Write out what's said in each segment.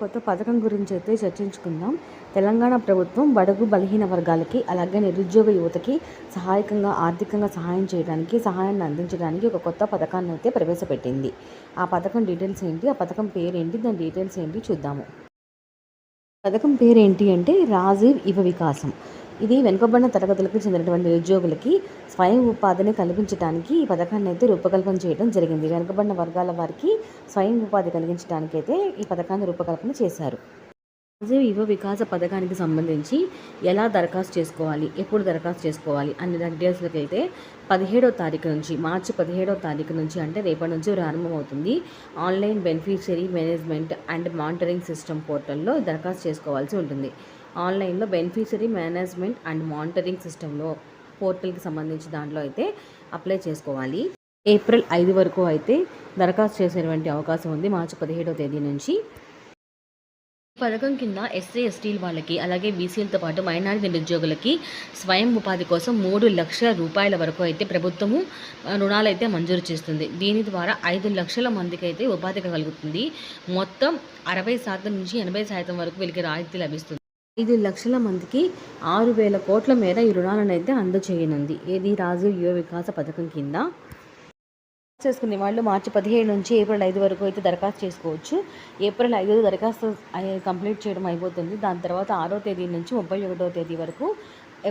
కొత్త పథకం గురించి అయితే చర్చించుకుందాం. తెలంగాణ ప్రభుత్వం బడుగు బలహీన వర్గాలకి అలాగే నిరుద్యోగ యువతకి సహాయకంగా ఆర్థికంగా సహాయం చేయడానికి సహాయాన్ని అందించడానికి ఒక కొత్త పథకాన్ని అయితే ప్రవేశపెట్టింది. ఆ పథకం డీటెయిల్స్ ఏంటి? ఆ పథకం పేరేంటి? దాని డీటెయిల్స్ ఏంటి చూద్దాము. పథకం పేరేంటి అంటే రాజీవ్ యువ వికాసం. ఇది వెనుకబడిన తరగతులకు చెందినటువంటి నిరుద్యోగులకి స్వయం ఉపాధిని కల్పించడానికి ఈ పథకాన్ని అయితే రూపకల్పన చేయడం జరిగింది. వెనుకబడిన వర్గాల వారికి స్వయం ఉపాధి కలిగించడానికి అయితే ఈ పథకాన్ని రూపకల్పన చేశారు. రాజీవ్ యువ వికాస పథకానికి సంబంధించి ఎలా దరఖాస్తు చేసుకోవాలి ఎప్పుడు దరఖాస్తు చేసుకోవాలి అన్ని డీటెయిల్స్లోకి అయితే పదిహేడో తారీఖు నుంచి మార్చి పదిహేడో తారీఖు నుంచి అంటే రేపటి నుంచి ప్రారంభమవుతుంది. Online beneficiary management and monitoring system పోర్టల్లో దరఖాస్తు చేసుకోవాల్సి ఉంటుంది. ఆన్లైన్లో బెనిఫిషరీ మేనేజ్మెంట్ అండ్ మానిటరింగ్ సిస్టంలో పోర్టల్కి సంబంధించి దాంట్లో అయితే అప్లై చేసుకోవాలి. ఏప్రిల్ ఐదు వరకు అయితే దరఖాస్తు చేసేటువంటి అవకాశం ఉంది మార్చి పదిహేడో తేదీ నుంచి. ఈ పథకం కింద ఎస్సీ ఎస్టీల వాళ్ళకి అలాగే బీసీలతో పాటు మైనారిటీ నిరుద్యోగులకి స్వయం ఉపాధి కోసం మూడు లక్షల రూపాయల వరకు అయితే ప్రభుత్వము రుణాలు అయితే మంజూరు చేస్తుంది. దీని ద్వారా ఐదు లక్షల మందికి అయితే ఉపాధి కలుగుతుంది. మొత్తం అరవై శాతం నుంచి ఎనభై శాతం వరకు వీళ్ళకి రాయితీ లభిస్తుంది. ఐదు లక్షల మందికి ఆరు వేల కోట్ల మేర ఈ రుణాలను అయితే అందచేయనుంది ఏది రాజీవ్ యువ వికాస పథకం కింద? చేసుకునే వాళ్ళు మార్చి పదిహేడు నుంచి ఏప్రిల్ ఐదు వరకు అయితే దరఖాస్తు చేసుకోవచ్చు. ఏప్రిల్ ఐదు దరఖాస్తు కంప్లీట్ చేయడం అయిపోతుంది. దాని తర్వాత ఆరో తేదీ నుంచి ముప్పై ఒకటో తేదీ వరకు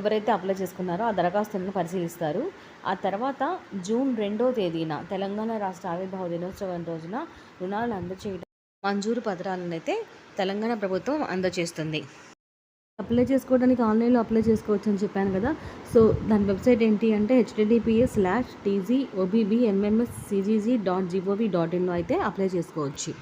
ఎవరైతే అప్లై చేసుకున్నారో ఆ దరఖాస్తులను పరిశీలిస్తారు. ఆ తర్వాత జూన్ రెండో తేదీన తెలంగాణ రాష్ట్ర ఆవిర్భావ దినోత్సవం రోజున రుణాలు అందచేయడం మంజూరు పత్రాలను అయితే తెలంగాణ ప్రభుత్వం అందజేస్తుంది. అప్లై చేసుకోవడానికి ఆన్లైన్లో అప్లై చేసుకోవచ్చు అని చెప్పాను కదా. సో దాని వెబ్సైట్ ఏంటి అంటే https slash TG OBB MMS CGG dot gov dot ఇన్లో అయితే అప్లై చేసుకోవచ్చు.